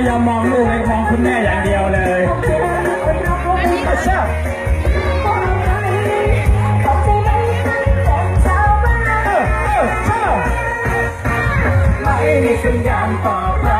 ไม่ยอมมองลูกเลยมองคุณแม่อย่างเดียวเลยกระชับไม่มีสัญญาณตอบรับ